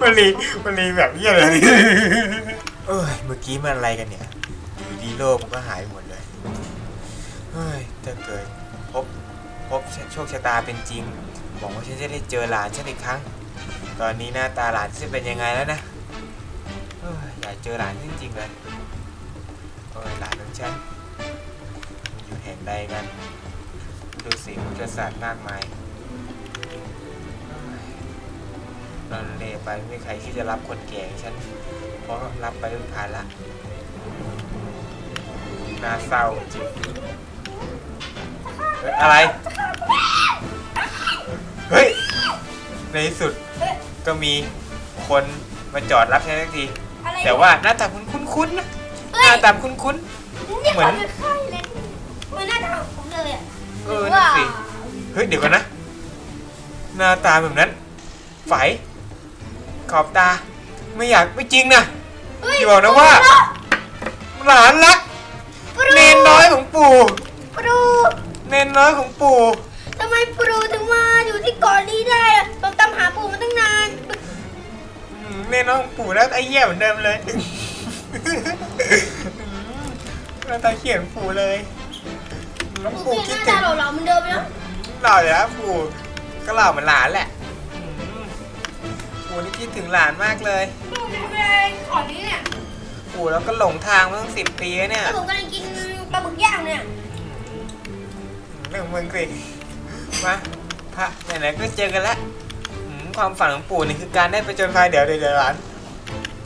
มันรีมันรีแบบเยี่ยอะไรเนี่เอ้ยเมื่อกี้มันอะไรกันเนี่ยอยู่ดีโลกมันก็หายหมดเลยเฮ้ยถ้าเกิดพบพบโชคชะตาเป็นจริงหวังว่าฉันจะได้เจอหลานฉันอีกครั้ง ตอนนี้หน้าตาหลานฉันเป็นยังไงแล้วนะเอ้ยอยากเจอหลานจริงๆเลยเอ้ยหลานของฉันอยู่แห่งใดกันดูสิมุจศาสตร์มากมาย นอนเลไปไม่มีใครที่จะรับคนแก่อย่างฉัน เพราะรับไปเป็นภาระน่าเศร้าจริงเฮ้ยอะไร เฮ้ย ในที่สุดก็มีคนมาจอดรับฉันสักทีอะไรแต่ว่าหน้าตาคุ้นๆนะเฮ้หยน้าตาคุ้นนี่เหมือนคนเป็นไข้เลยเหมือนหน้าตาของผมเลยอะๆเออนั่นสิเฮ้ยเดี๋ยวก่อนนะ หน้าตาแบบนั้นไฝ ขอบตา ไม่อยากไม่จริงนะเฮ้ยอย่าบอกนะว่า หลานรัก ปรูเนนน้อยของปู่ ปรูเนนน้อยของปู่ ทำไมปรูถึงมาอยู่ที่เกาะนี้ได้อะผมตามหาปู่มาตั้งนานอืมเนนน้อยของปู่แล้วไอ้เหี้ยเหมือนเดิมเลยหน้าตาเขียนปู่เลยแล้วปู่ปู่เปลี่คิยดนหถึน้างตาหล่อๆเหมือนเดิมเลยนะ หล่อเลยนะปู่ก็หล่อเหมือนหลานแหละอืม ปู่นี่คิดถึงหลานมากเลยปู่ทำอะไรเกาะนี้เนี่ยปู่แล้วก็หลงทางมาตั้งสิบปีแล้วเนี่ยแล้วผมกำลังกินปลาหมึกย่างเนี่ยเรื่องมึงสิมาพระไหนๆก็เจอกันแล้วอืมความฝันของปู่นี่คือการได้ไปจนภัยเดี๋ยวเดี๋ยวเดี๋ยวหลาน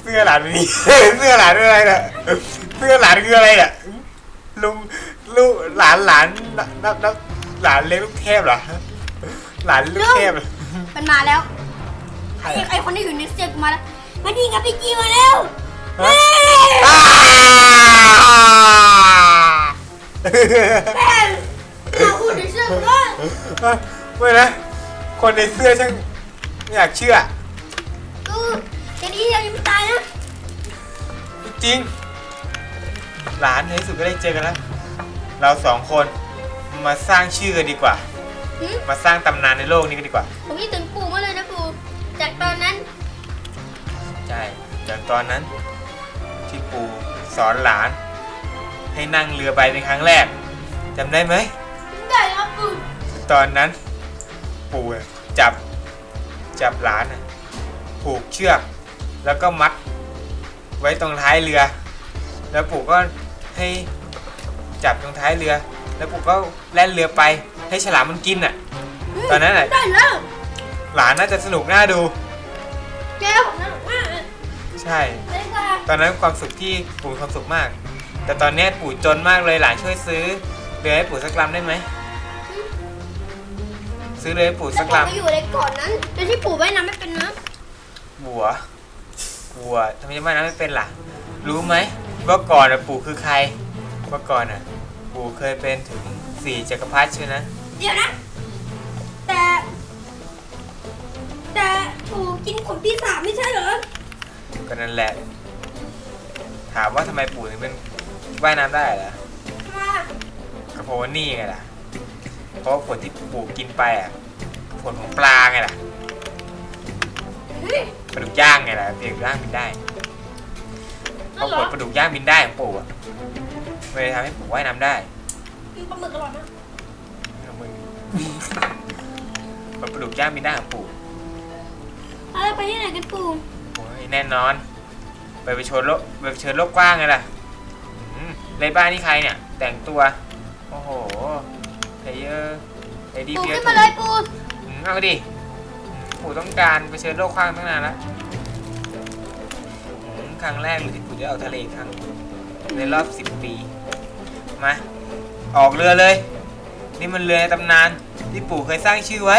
เสื้อหลานไม่มี เสื้อหลานคืออะไรเนี่ยเสื้อหลานคืออะไรเนี่ยลุงลูกหลานหลานนับนับนับหลานเลี้ยงลูกเทพเหรอหลานลูกเทพเหรอ มันมาแล้วใคร ไอ้อะไอ้คนที่อยู่ในเสื้อกูมาแล้วมาดีกับพี่จีมาแล้วฮะเฮ้ยอ้าแม่งมาพูดในเสื้อกูด้วยไม่นะ คนในเสื้อช่างไม่อยากเชื่อ กูแค่นี้ยังไม่ตายนะจริง หลานในที่สุดก็ได้เจอกันแล้ว เราสองคนมาสร้างชื่อกันดีกว่าหืมมาสร้างตำนานในโลกนี้กันดีกว่า ผมคิดถึงปู่มากเลยนะปู่ จากตอนนั้น ใช่จากตอนนั้นที่ปู่สอนหลาน ให้นั่งเรือใบเป็นครั้งแรกจำได้ไหมได้ครับปู่ตอนนั้น ปู่อะจับจับหลานอะผูกเชือก แล้วก็มัด ไว้ตรงท้ายเรือ แล้วปู่ก็ให้จับตรงท้ายเรือ แล้วปู่ก็แล่นเรือไปให้ฉลามมันกินอะ ตอนนั้นน่ะได้แล้ว หลานน่าจะสนุกน่าดู แกผมสนุกมากเลยใช่เลยค่ะตอนนั้นความสุขที่ปู่มีความสุขมาก แต่ตอนเนี้ยปู่จนมากเลยหลานช่วยซื้อเรือให้ปู่สักลำได้ไหมซื้อเรือให้ปู่แต่สักผมลำไปอยู่ในก่อนนั้นโดยที่ปู่ว่ายน้ำไม่เป็นนะบัวบัวทำไมจะว่ายน้ำไม่เป็นล่ะ รู้ไหมว่าก่อนอะปู่คือใครว่าก่อนอะปู่เคยเป็นถึงสี่จักรพรรดิใช่นะ เดี๋ยวนะ แต่ปู่กินผลปีศาจไม่ใช่เหรอ ก็นั่นแหละ ถามว่าทำไมปู่ถึงเป็นว่ายน้ำได้ล่ะมาก็เพราะว่านี่ไงล่ะ เพราะว่าผลที่ปู่กินไปอะผลของปลาไงล่ะเฮ้ยปลาดุกย่างไงล่ะปลาดุกย่างบินได้เพนั่นราะเหรอผลปลาดุกย่างบินได้ของปู่อะมันเลยทำให้ปู่ว่ายน้ำได้ กินปลาหมึกอร่อยมากเอามือมันปลาดุกย่างบินได้ของปู่อะไรไป ที่ไหนกันปู่โอ้ยแน่นอน ไปไปชนโลกไปเชิญโลกกว้างไงล่ะอืมในบ้านนี่ใครเนี่ย แต่งตัว โอ้โหเพลเยอร์เลดี้ปู่เพียขึ้นมาเลยปู่เอาดิอืมปู่ต้องการไปเชิญโลกกว้างตั้งนานแล้วอืมครั้งแรกเลยที่ปู่จะออกทะเลอีกครั้ง ในรอบสิบปี มา ออกเรือเลย นี่มันเรือในตำนานที่ปู่เคยสร้างชื่อไว้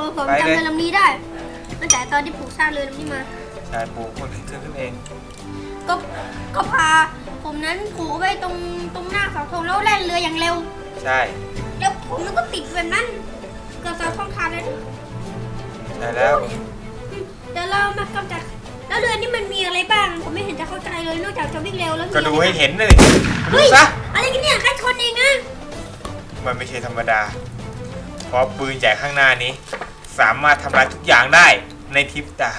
โอ้ผมไปจำเลย เรือลำนี้ได้ตั้งแต่ตอนที่ปู่สร้างเรือลำนี้มาใช่ปู่คนขึ้นขึ้นเอง ก็ก็พาผมนั้นผูกไว้ตรงตรงหน้าเสาธงแล้วแล่นเรืออย่างเร็ว ใช่แล้วผมมันก็ติดแบบนั้นเกือบเสาธงขาดเลยใช่แล้ว เดี๋ยวเรามากำจัดแล้วเรือนี่มันมีอะไรบ้าง ผมไม่เห็นจะเข้าใจเลยนอกจากจะวิ่งเร็วแล้วมีก็ดูอะไรให้บ้างเห็นเลยดูเฮ้ยซะ อะไรกันเนี่ยใครชนเองนะมันไม่ใช่ธรรมดาผเพราะปืนใหญ่ข้างหน้านี้ สามารถทำลายทุกอย่างได้ในพริบตา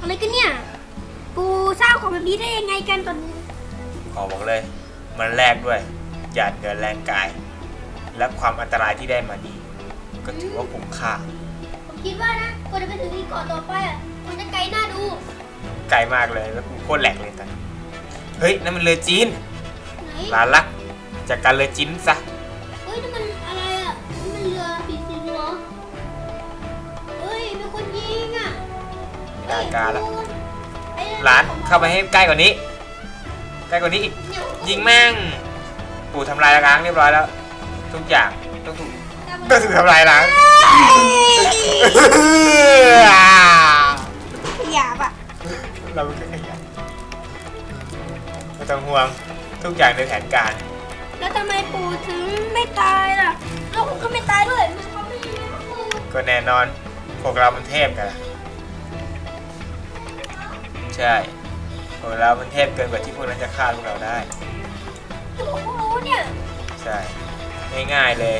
อะไรกันเนี่ยปูสร้างของแบบนี้ได้ยังไงกันตอนนี้ขอบอกเลย มันแลกด้วยหยาดเหงื่อแรงกาย และความอันตรายที่ได้มานี้ ก็ถือว่าคุ้มค่าผมคิดว่านะกว่าจะไปถึงที่เกาะต่อไปอะมันจะไกลน่าดู ไกลมากเลยแล้วกูโคตรแหลกเลยตอนนี้เฮ้ยนั่นมันเรือจีนไหน ลาลักจากการเรือจีนซะ ได้การละไอ้หลานเข้าไปให้ใกล้กว่านี้ ใกล้กว่านี้อีกเนี่ยยิงแม่ง ปู่ทำลายล้างเรียบร้อยแล้ว ทุกอย่างต้องถูกต้องถูกทำลายล้างหยาบอะเราไม่เคยขยันไม่ต้องห่วงทุกอย่างในแผนการ แล้วทำไมปู่ถึงไม่ตายล่ะ แล้วผมก็ไม่ตายด้วยมันเขาไม่ยิงนะปู่ก็แน่นอนพวกเรามันเทพกันล่ะ ใช่พวกเรามันเทพเกินกว่าที่พวกนั้นจะฆ่าพวกเราได้ผมก็รู้เนี่ยใช่ ง่ายๆเลย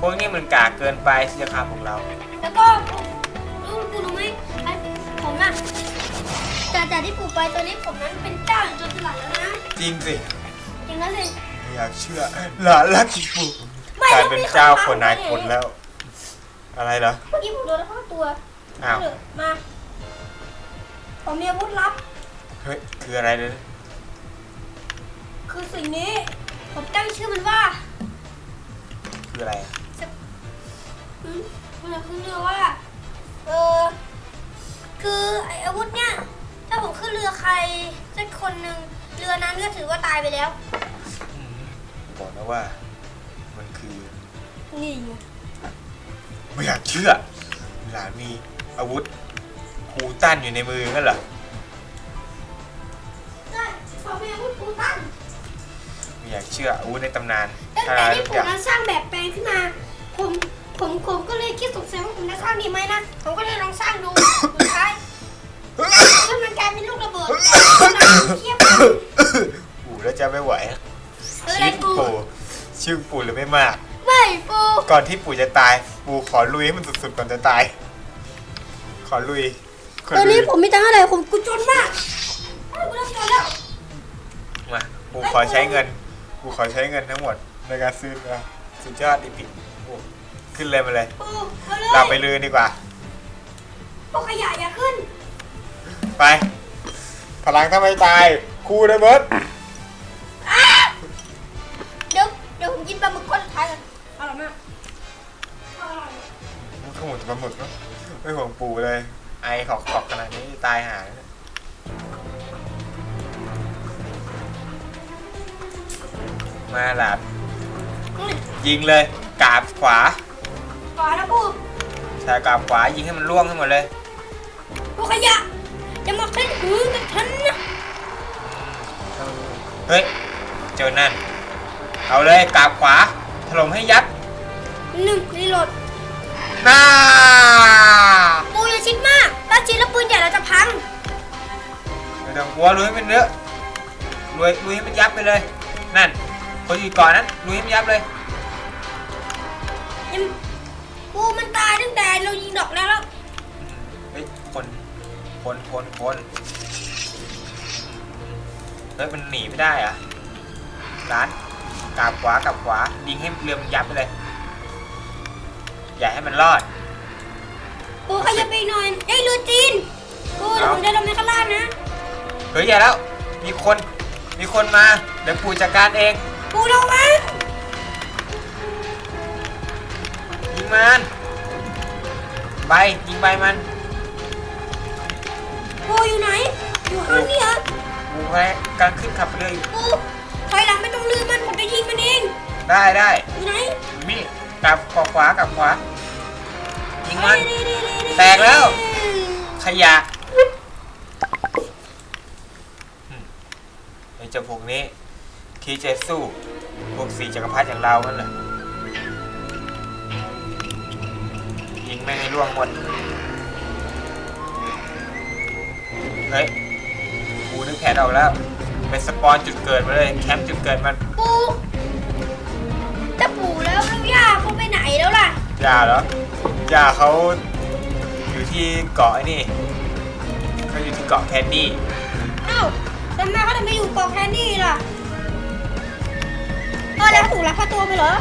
พวกนี้มันกากเกินไปที่จะฆ่าพวกเรา แล้วก็รู้ปู่รู้ไหมไอ้ผมน่ะจากจากที่ปู่ไปตอนนี้ผมนั้นเป็นเจ้าอย่างโจรสลัดแล้วนะจริงสิอย่างนั้นเลยไม่อยากเชื่อหลานรักจิปูไม่กลายเป็นเจ้าคนนายคนแล้ว อะไรเหรอเมื่อกี้ผมโดนเข้าตัวอ้าวเถะมา ผมมีอาวุธลับ เฮ้ยคืออะไรเลยคือสิ่งนี้ ผมตั้งชื่อมันว่าคืออะไรอะอืมมันคือเรือว่า เออ คือไอ้อาวุธเนี่ย ถ้าผมขึ้นเรือใครสักคนหนึ่งเรือนั้นก็ถือว่าตายไปแล้วอืมบอกนะว่า มันคือนี่ไง ไม่อยากเชื่อหลานมีอาวุธ คูตันอยู่ในมืองั้นเหรอได้ผมมีอาวุธปูตันไม่อยากเชื่ออาวุธในตำนานตั้งทำแต่ลายที่ทุกผมอย่างนั้นสร้างแบบแปลงขึ้นมา ผมผมผมก็เลยคิดสงสัยว่าผมจะสร้างดีไหมนะ ผมก็เลยลองสร้างดูสุดท้ายแล้วมันกลายเป็นลูกระเบิดเทียบกันปู่แล้วจะไม่ไหวเออชีไรวิตกูปู่ชื่อปู่หรือไม่มากไม่ปูก่อนที่ปู่จะตาย ปู่ขอลุยให้มันสุดๆก่อนจะตาย ขอลุยข ตอนลุนี้ยผมมีตังค์อะไรผมกูจนมากเฮ้ยกูเริ่มจนแล้วมาปู่ขอใช้เงินปู่ขอใช้เงินทั้งหมดในการซื้อเรือสุดยอดอีพิกโอ้ขึ้นเลยมาเลย ปูเอาเลยเราไปลือดีกว่าพวกขยะอย่าขึ้น ไป พลังถ้าไม่ตายครูนะเบิร์ดเดี๋ยวเดี๋ยวผมกินปลาหมึกก้อนสุดท้ายกันอร่อยมากอร่อยมันขมุนปลาหมึกเนอะไม่ห่วงปู่เลย ไอขอกขอกขนาดนี้ตายหาแล้วเนี่ยมาหลาบอืมยิงเลยกราบขวาก่อนนะปูชายกราบขวายิงให้มันล่วงให้หมดเลยพวกขยะอย่ามาเล่นหือกับฉันนะเฮ้ย เจอนั่น เอาเลยกราบขวา ถล่มให้ยัดหนึ่งรีโหลดหน้าปูอย่าชิดมาก ถ้าชิดแล้วปืนใหญ่เราจะพังไม่ต้องกลัวลุยให้มันเยอะลุยลุยให้มันยับไปเลย นั่น คนอยู่ก่อนนั้นลุยให้มันยับเลย ยังปูมันตายตั้งแต่เรายิงดอกแล้วแล้วเฮ้ยคน คน คน คน เฮ้ย มันหนีไม่ได้เหรอะร้านกราบขวากราบขวายิงให้เรือมันยับไปเลย อย่าให้มันรอด ปูขยับไปอีกหน่อยไอ้ยเรือจีนปูเดี๋ยวผมจะลงไปข้างล่างนะ เฮ้ยอย่าแล้ว มีคน มีคนมา เดี๋ยวปู่จัดการเอง ปูลงมายิงมันใบยิงใบมัน ปูอยู่ไหน อยู่ข้างนี้เหรอ ปู่ไปกำลังขึ้นขับเรืออยู่ปูถอยหลังไม่ต้องลืมมัน ผมจะยิงมันเอง ได้ได้อยู่ไหน มีดกลับขวาขวากลับขวายิงมัน เอ้ยๆๆๆๆ แตกแล้ว ขยะอืมไอ้เจ้าพวกนี้คิดจะสู้ พวกสีจักรพรรดิอย่างเรานั่นเหรอยิงไม่งให้ล่วงหมด เฮ้ยกูนึกแผนออกแล้วเป็นสปอนจุดเกิดมาเลย แคมป์จุดเกิดมันปูถ้าปูแล้วย่าเหรอย่าเขาอยู่ ที่เกาะไอ้นี่เขาอยู่ที่เกาะแคนดี้อ้าวทำไมเขาถึงไม่อยู่เกาะแคนดี้ล่ะก็แล้วถูกลักพาตัวไปเหรอ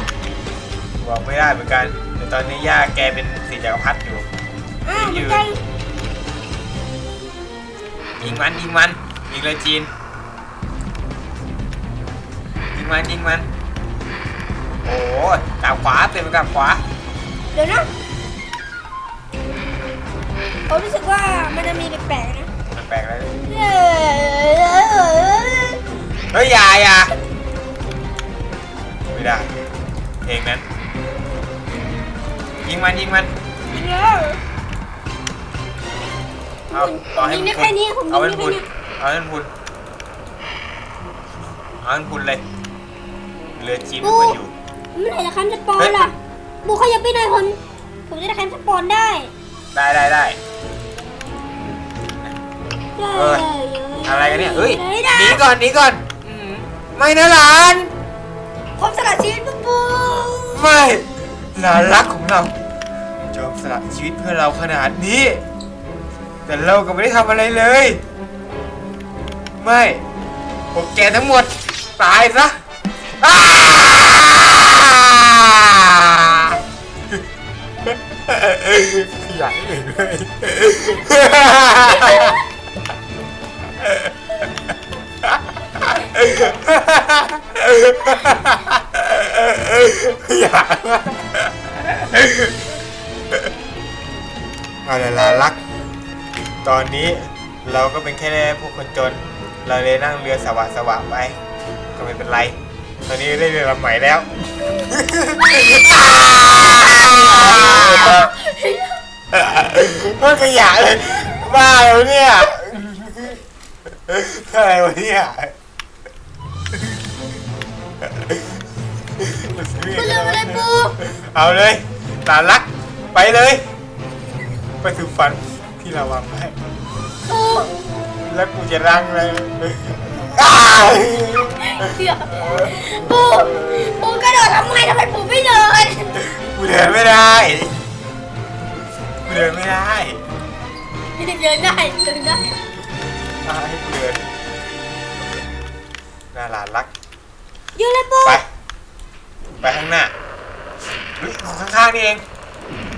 บอกไม่ได้เหมือนกันแต่ตอนนี้ย่าแกเป็นสีจักรพรรดิอยู่อ้าวเหมือนกันยิงมันยิงมันยิงเลยจีนยิงมันยิงมันโอ้ยกลับขวาเปลี่ยนไปกลับขวาเดี๋ยวนะ ผมรู้สึกว่ามันจะมีแปลกๆนะแปลกๆเลยเย้เฮ้ยอย่าอย่าไม่ได้เพลงนั้น ยิงมันยิงมัน ยิงแล้วเอาต่อให้ยิงมันได้แค่นี้ผมเอายิให้งมันได้พุแค่นนี้เอาให้มันพุนเอาให้มันพุนเลยเรือจีนมันอยู่เมื่อไหร่จะแคมป์สปอนเฮ้ยล่ะบุกขยับไปหน่อยผมผมจะได้แคมป์สปอนได้ ได้ได้ได้ เอ้ยอะไรกันเนี่ยเฮ้ยได้ได้ หนีก่อนหนีก่อนอืมไม่นะหลาน ผมสละชีวิตปุ๊บปุ๊บไม่หลานรักของเรายอมสละชีวิตเพื่อเราขนาดนี้ แต่เราก็ไม่ได้ทำอะไรเลย ไม่พวกแกทั้งหมด ตายซะอ้าอยากเห็นเลย อยาเอาละลารัก ตอนนี้เราก็เป็นแค่พวกคนจน เราเลยนั่งเรือสวะสวะไป ก็ไม่เป็นไร ตอนนี้ได้เรือลำใหม่แล้วมันขยะเลยบ้าแล้วเนี่ย อะไรวะเนี่ยกูลืมอะไรปูเอาเลยหลานรัก ไปเลย ไปสู่ฝันที่เราวางไว้ปูแล้วกูจะรังเลยอ้าวปูปูกระโดดทำไมทำไมปูไม่เดินกูเดินไม่ได้กูเดินไม่ได้เดินได้เดินได้ อ่าให้กูเดินน่าหลานรักยืนเลยปูไป ไปข้างหน้าเฮ้ยของข้างๆนี่เอง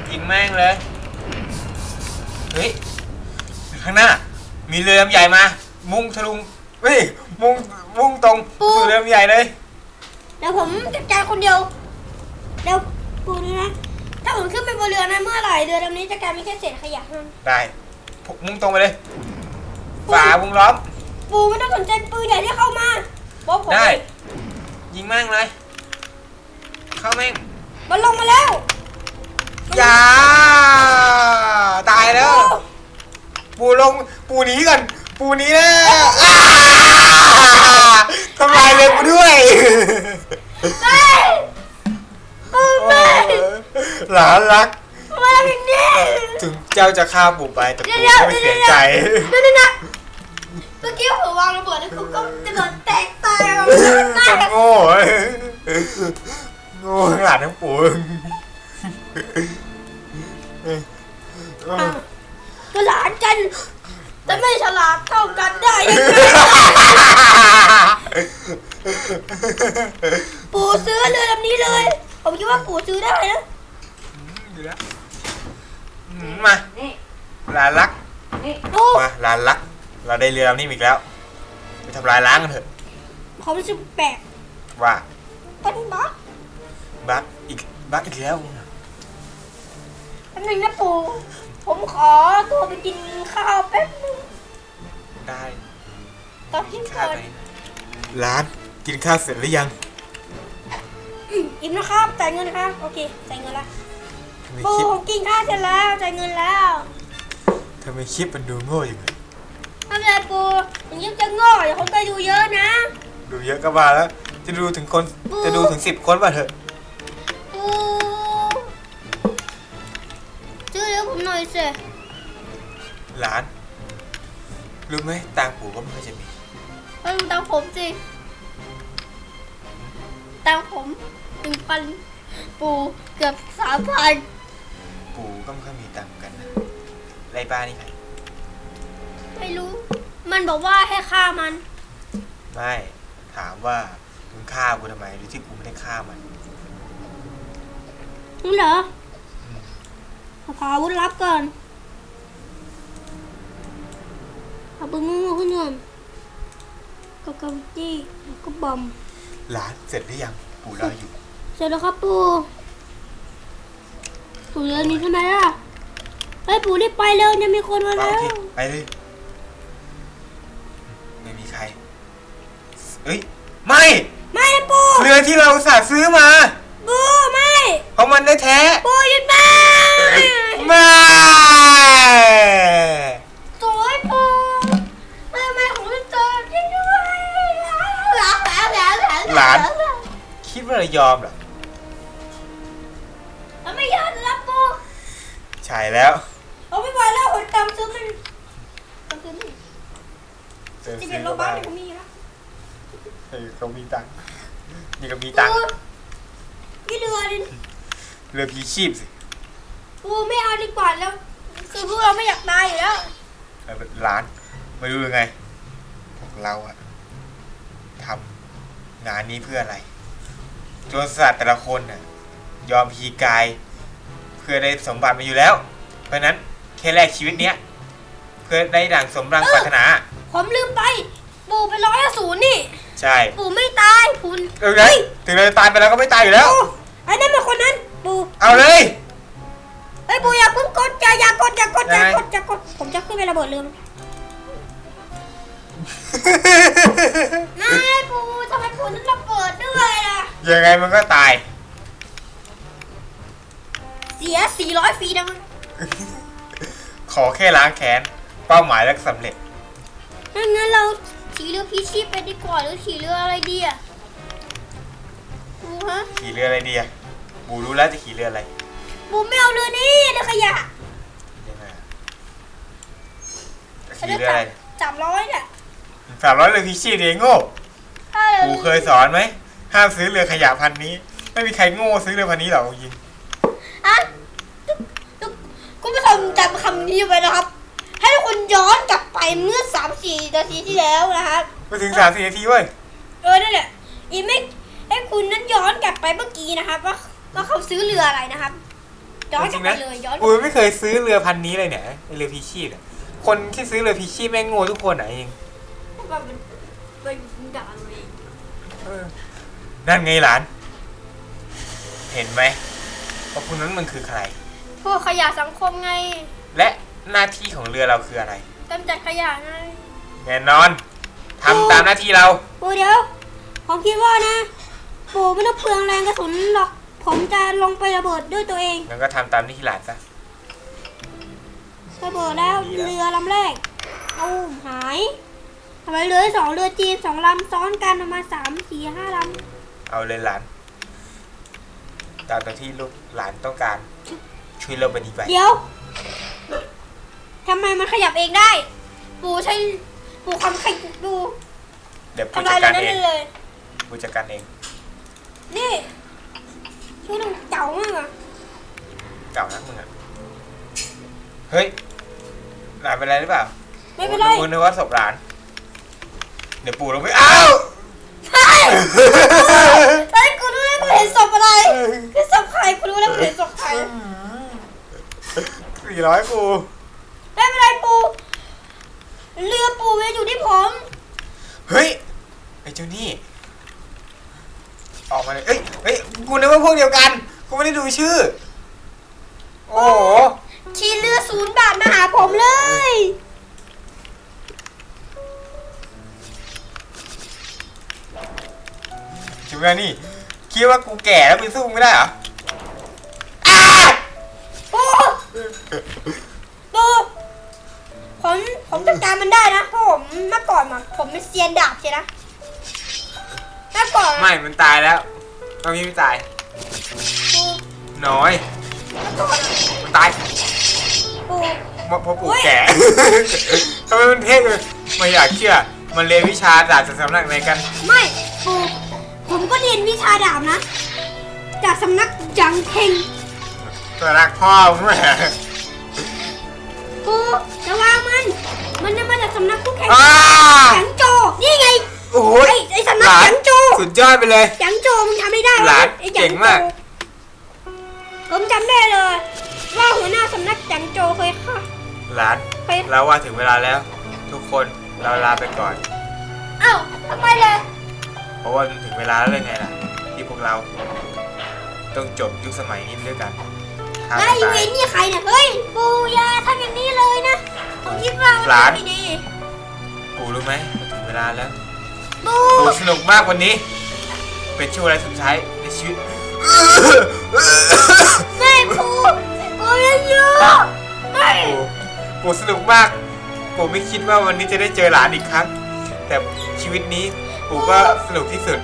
กินแม่งเลย เฮ้ย ข้างหน้า มีเรือลำใหญ่มา มุ่งทะลุงเฮ้ย มุ่ง มุ่งตรงสู่เรือลำใหญ่เลย เดี๋ยวผมจัดการคนเดียว เดี๋ยวปูดูนะ ถ้าผมขึ้นไปบนเรือนะเมื่อไหร่เรือลำนี้จะกลายเป็นแค่เศษขยะเท่านั้นได้พวกมุ่งตรงไปเลย ฝ่าวงล้อม ปูไม่ต้องสนใจปืนใหญ่ที่เข้ามาบอกผมได้ ยิงแม่งเลย เข้าแม่งมันลงมาแล้วอย่าตายแล้ว ปูลง ปูหนีก่อน ปูหนีแล้วอ้าทำลายเลยกูด้วยเฮ้ยปูโอ้แม่หลานรัก มาอย่างนี้ถึงเจ้าจะฆ่าปู่ไปแต่เดี๋ยวปู่เดี๋ยวก็ไม่เสียใจ เดี๋ยวเดี๋ยว เดี๋ยวเมื่อกี้ผมวางระเบิดแล้วกูก็จะโดนแตกตายออกมาจะโง่โง่ทั้งหลานทั้งปู่ก็หลานกันแต่ไม่ฉลาดเท่ากันได้ยังไงปู่ซื้อเรือลำนี้เลย ผมคิดว่าปู่ซื้อได้นะอยู่แล้วอืมมาหลานรักโอ้ มาหลานรัก เราได้เรือลำนี้อีกแล้ว ไปทำลายล้างกันเถอะผมรู้สึกแปลกว่าเป็นบั๊กบักอีกบักอีกแล้ว อันหนึ่งนะปู่ผมขอตัวไปกินข้าวแป๊บนึงได้ตอนเที่ยงข้าคืวนไปร้านกินข้าวเสร็จหรือยังอืมอิ่มนะครับจ่ายเงินนะครับโอเคจ่ายเงินละทำไมปู่คลิปผมกินข้าวเสร็จแล้วจ่ายเงินแล้ว ทำไมคลิปมันดูโง่อย่างเลย ทำไรปู่อย่างนี้จะโง่เดี๋ยวคนไปดูเยอะนะ ดูเยอะก็มาแล้ว จะดูถึงคน จะดูถึงสิบคนป่ะเถอะ ปู่ช่วยเหลือผมหน่อยสิหลาน รู้ไหมตังค์ปู่ก็ไม่ค่อยจะมี เอาดูตังค์ผมสิตังค์ผมหนึ่งพันปูเกือบสามพันปู่ก็ไม่ค่อยมีตังค์เหมือนกันนะไรบ้านนี่ใคร ไม่รู้ มันบอกว่าให้ฆ่ามัน ไม่ถามว่ามึงฆ่ากูทำไมหรือที่กูไม่ได้ฆ่ามันนั่นเหรอขออาวุธลับก่อนเอาปืนงูขึ้นก่อนก็กำจี้แล้วก็บอมหลานเสร็จหรือยังปู่รออยู่เสร็จแล้วครับปูปูเรือนนี้ทำไมล่ะเฮ้ยปูรีบไปเร็วเนี่ยมีคนมาเอาแล้โอวเคไปเลย เอ้ย ไม่ ไม่นะปูเรือที่เราอุตสาห์ซื้อมา ปูไม่เพราะมันได้แท้ปูหยุดมาไม่โอ้ยปูไม่ไม่ของฉันเจอจริงด้วยหลานหลานหลานหลานหลานคิดว่าเรายอมเหรอเราไม่ยอมรับปูใช่แล้วเราไม่ไหวแล้วคนตามซื้อมันตามซื้อมันเจอจะซื้เป็นอโรก็บ้าบ้านนเขามีแล้ว เออเขามีตังค์นี่ก็มีตังค์นี่เรือดิเรือพีชีพสิปูไม่เอาดีกว่าแล้ว คือพวกเราไม่อยากตายอยู่แล้วเออร้าน ไม่รู้ยังไงพวกเราอะทำงานนี้เพื่ออะไรโจรสลัดแต่ละคนน่ะยอมพีกาย เพื่อได้สมบัติมาอยู่แล้ว เพราะฉะนั้นแค่แลกชีวิตเนี้ยเพื่อได้ดังสมรังปรารถนา ผมลืมไป ปู่เป็นร้อยอสูรนี่ ใช่ปู่ไม่ตายปู่เออไงถึงเราจะตายไปแล้วก็ไม่ตายอยู่แล้วปู่ไอ้นั่นเป็นคนนั้นปู่เอาเลยเอ้ยปู่อย่าเพิ่งกดอย่าอย่ากดอย่ากดอย่ายังไงกดอย่ากดผมจะขึ้นไประเบิดเรือมันนายปู่ทำไมปู่ต้องระเบิดด้วยล่ะยังไงมันก็ตาย เสีย 400ฟรีนะมันขอแค่ล้างแค้นเป้าหมายแล้วก็สำเร็จ งั้นงั้นเรา ขี่เรือพีชีพไปดีกว่าหรือขี่เรืออะไรดีอะปู่ฮะขี่เรืออะไรดีอะบูรู้แล้วจะขี่เรืออะไรปู่ไม่เอาเรือนี้เรือขยะยังไงอะจะขี่เรืออะไรสามร้อยเนี่ยสามร้อยเรือพิชีพเองโง่ถ้าเรือกูเคยสอนไหมห้ามซื้อเรือขยะพันนี้ ไม่มีใครโง่ซื้อเรือพันนี้หรอกจริง อะทุกทุกคุณผู้ชมจำคำนี้ไว้นะครับ ให้ทุกคนย้อนกลับไปเมื่อสามสี่นาทีที่แล้วนะครับมาถึงสามสี่นาทีเว้ยเออนั่นแหละอีไม่ให้คุณนั้นย้อนกลับไปเมื่อกี้นะครับ ว่าว่าเขาซื้อเรืออะไรนะครับย้อนกลับไปเลยย้อนกลักูบไม่เคยซื้อเรือพันนี้เลยเนี่ยไอ้เรือพิชีพเนี่ยคนที่ซื้อเรือพิชีพแม่งโง่ทุกคนไหนะเองไปเป็นเป็นด่าเลยเออนั่นไงหลาน เห็นไหมว่าคนนั้นมันคือใคร พวกขยะสังคมไง และ หน้าที่ของเรือเราคืออะไรกำจัดขยะไงแน่นอนทำตามหน้าที่เราปู่เดี๋ยว ผมคิดว่านะ ปู่ไม่ต้องเปลืองแรงกระสุนหรอก ผมจะลงไประเบิดด้วยตัวเอง งั้นก็ทำตามหน้าที่หลานซะ ระเบิดแล้วดีแล้วเรือลำแรกเอาหายทำไมเรือสองเรือจีนสองลำซ้อนกันประมาณสามสี่ห้าลเอาเลยหลานตามตัวที่ลูกหลานต้องการ ช่วยเราปฏิบัติำเดี๋ยว ทำไมมันขยับเองได้ ปู่ใช้ปู่คำขยับดูเดี๋ยวกูทำจัลาดยเรืกาอรนั้นเองเลยกูจัดการเองนี่ชื่อดูเจ๋ามากอะเก่านักมึงอะเฮ้ยหลานเป็นไรหรือเปล่าไม่เป็นไรกูนึกว่าศพหลาน เดี๋ยวปู่ลงไปอ้าวใช่ตอนนี้กูรู้แล้วกูเห็นศพอะไรเห็นศพใครกูรู้แล้วกูเห็นศพใครสี่ร้อยกู ไม่เป็นไรปู่เรือปู่มันอยู่ที่ผม เฮ้ยไอ้เจ้านี่ ออกมาเลยเอ้ยเฮ้ยกูนึกว่าพวกเดียวกัน กูไม่ได้ดูชื่อ โอ้โหขี่เรือศูนย์บาทมาหาผมเลยชิบะนี่ คิดว่ากูแก่แล้วมึงสู้มึงไม่ได้เหรอ ปูปู ผมผมจัดการมันได้นะเพราะผมเมื่อก่อนมาผมเป็นเซียนดาบใช่นะเมื่อก่อนไม่ มันตายแล้วตอนนี้ไม่ตาย ปูน้อย เมื่อก่อนอะมันตายปูเพราะเพราะปู่อุ๊ยแก่ ทำไมมันเท่เลยไม่อยากเชื่อ มันเรียนวิชาดาบจากสำนักไหนกัน ไม่ปูผมก็เรียนวิชาดาบนะจจากสำนักจังเทง ตัวรักพ่อมึงแหม ปูระวังมัน มันจะมาจากสำนักคู่แข่งอ้าจังโจนี่ไงโอ้ไอ้ยไอ้สำนัหกลานจังโจสุดยอดไปเลยจังโจมึงทำไม่ได้วะหลานไอ้จัเก่งมาก โจผมจำได้เลย ว่าหัวหน้าสำนักจังโจเคยค่ะหลานเคยเราว่าถึงเวลาแล้ว ทุกคนเราลาไปก่อน เอ้าทำไมเลยเพราะว่ามันถึงเวลาแล้วเลยไงล่ะ ที่พวกเรา ต้องจบยุคสมัยนี้ด้วยกัน ฆ่าไอ้ตัวเวตายนนี่ใครเนี่ยเฮ้ยปูอยาทำอย่างนี้เลยนะผมคิดว่ามันหลาน ไม่ดีปู่รู้ไหมว่าถึงเวลาแล้ว ปูปู่สนุกมากวันนี้ เป็นช่วงเวลาสุดท้ายในชีวิต ไม่ปูปูยังอยู่ไม่ปู่ปู่สนุกมาก ปู่ไม่คิดว่าวันนี้จะได้เจอหลานอีกครั้ง แต่ชีวิตนี้ปู่ก็สนุกที่สุด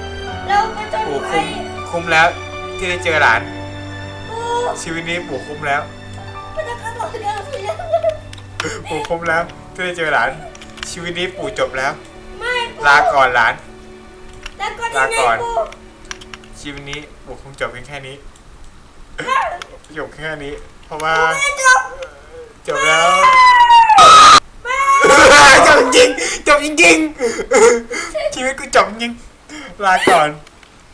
เราก็จะปู่ไปคุ้มคุ้มแล้วที่ได้เจอหลานปู ชีวิตนี้ปู่คุ้มแล้วมันจะกระโดดกันไปแล้วปู่คุ้มแล้วที่ได้เจอหลาน ชีวิตนี้ปู่จบแล้ว ไม่ปูลาก่อนหลานแล้วก็ยังไงลาก่อนปูชีวิตนี้ปู่คงจบเพียงแค่นี้จบแค่นี้ เพราะว่าไม่จบจบแล้วไม่จบจริงจบจริงๆชีวิตกูจบจริงลาก่อน